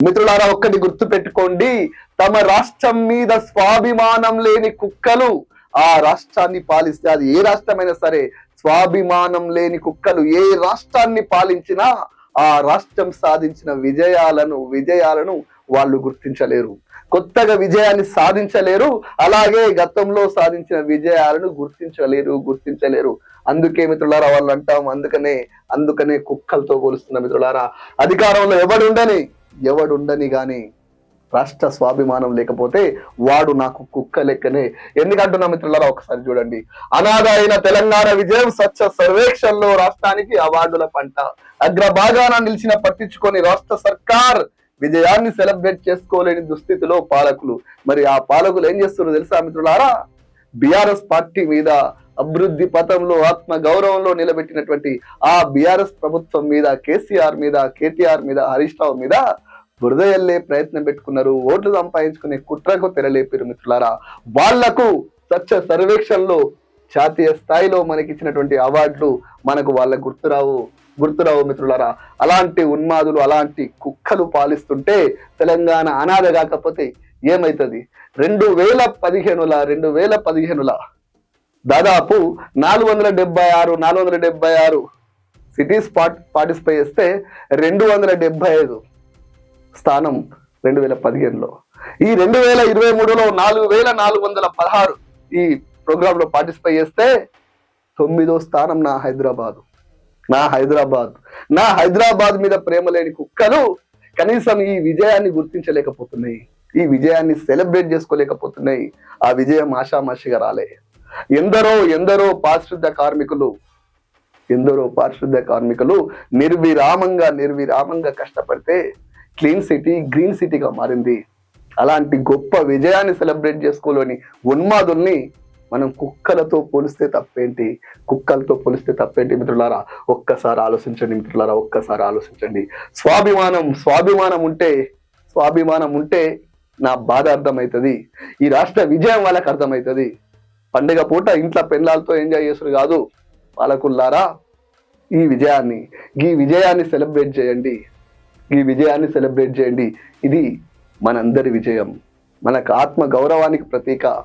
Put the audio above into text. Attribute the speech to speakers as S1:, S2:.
S1: మిత్రులారా ఒక్కటి గుర్తు పెట్టుకోండి తమ రాష్ట్రం మీద స్వాభిమానం లేని కుక్కలు ఆ రాష్ట్రాన్ని పాలిస్తే అది ఏ రాష్ట్రమైనా సరే స్వాభిమానం లేని కుక్కలు ఏ రాష్ట్రాన్ని పాలించినా ఆ రాష్ట్రం సాధించిన విజయాలను విజయాలను వాళ్ళు గుర్తించలేరు. కొత్తగా విజయాన్ని సాధించలేరు. అలాగే గతంలో సాధించిన విజయాలను గుర్తించలేరు గుర్తించలేరు. అందుకే మిత్రులారా వాళ్ళు అంటాం అందుకనే అందుకనే కుక్కలతో పోలుస్తున్న మిత్రులారా. అధికారంలో ఎవడుండని ఎవడుండని గాని రాష్ట్ర స్వాభిమానం లేకపోతే వాడు నాకు కుక్క లెక్కనే. ఎందుకంటున్నా మిత్రులారా? ఒకసారి చూడండి. అనాథ అయిన తెలంగాణ విజయం స్వచ్ఛ సర్వేక్షణలో రాష్ట్రానికి అవార్డుల పంట. అగ్రభాగాన నిలిచిన పట్టించుకొని రాష్ట్ర సర్కార్ విజయాన్ని సెలబ్రేట్ చేసుకోలేని దుస్థితిలో పాలకులు. మరి ఆ పాలకులు ఏం చేస్తున్నారు తెలుసా మిత్రులారా? బిఆర్ఎస్ పార్టీ మీద అభివృద్ధి పథంలో ఆత్మ గౌరవంలో నిలబెట్టినటువంటి ఆ బిఆర్ఎస్ ప్రభుత్వం మీద కేసీఆర్ మీద కేటీఆర్ మీద హరీష్ రావు మీద బురదయల్లే ప్రయత్నం పెట్టుకున్నారు ఓట్లు సంపాదించుకునే కుట్రకు తెరలేపారు మిత్రులారా. వాళ్ళకు స్వచ్ఛ సర్వేక్షణలో జాతీయ స్థాయిలో మనకి ఇచ్చినటువంటి అవార్డులు మనకు వాళ్ళకు గుర్తురావు గుర్తురావు మిత్రులారా. అలాంటి ఉన్మాదులు అలాంటి కుక్కలు పాలిస్తుంటే తెలంగాణ అనాథ కాకపోతే ఏమైతుంది? రెండు వేల పదిహేనుల రెండు వేల పదిహేనుల దాదాపు నాలుగు వందల డెబ్బై ఆరు నాలుగు వందల డెబ్బై ఆరు సిటీస్ పార్ట్ పార్టిసిపై చేస్తే రెండు వందల డెబ్బై ఐదు. స్థానం రెండు వేల పదిహేనులో. ఈ రెండు వేల ఇరవై మూడులో నాలుగు వేల నాలుగు వందల పదహారు ఈ ప్రోగ్రాంలో పార్టిసిపై చేస్తే తొమ్మిదో స్థానం నా హైదరాబాదు. నా హైదరాబాద్. నా హైదరాబాద్ మీద ప్రేమ లేని కుక్కలు కనీసం ఈ విజయాన్ని గుర్తించలేకపోతున్నాయి. ఈ విజయాన్ని సెలబ్రేట్ చేసుకోలేకపోతున్నాయి. ఆ విజయం ఆషామాషిగా రాలే. ఎందరో ఎందరో పారిశుద్ధ కార్మికులు ఎందరో పారిశుద్ధ కార్మికులు నిర్విరామంగా నిర్విరామంగా కష్టపడితే క్లీన్ సిటీ గ్రీన్ సిటీగా మారింది. అలాంటి గొప్ప విజయాన్ని సెలబ్రేట్ చేసుకోలేని ఉన్మాదుల్ని మనం కుక్కలతో పోలిస్తే తప్పేంటి? కుక్కలతో పోలిస్తే తప్పేంటి మిత్రులారా? ఒక్కసారి ఆలోచించండి మిత్రులారా ఒక్కసారి ఆలోచించండి. స్వాభిమానం స్వాభిమానం ఉంటే స్వాభిమానం ఉంటే నా బాధ అర్థమవుతుంది ఈ రాష్ట్ర విజయం వాళ్ళకి అర్థమవుతుంది పండుగ పూట ఇంట్లో పెళ్ళాలతో ఎంజాయ్ చేసుడు కాదు. పాలకుల్లారా ఈ విజయాన్ని ఈ విజయాన్ని సెలబ్రేట్ చేయండి. ఈ విజయాన్ని సెలబ్రేట్ చేయండి. ఇది మనందరి విజయం. మనకు ఆత్మ గౌరవానికి ప్రతీక.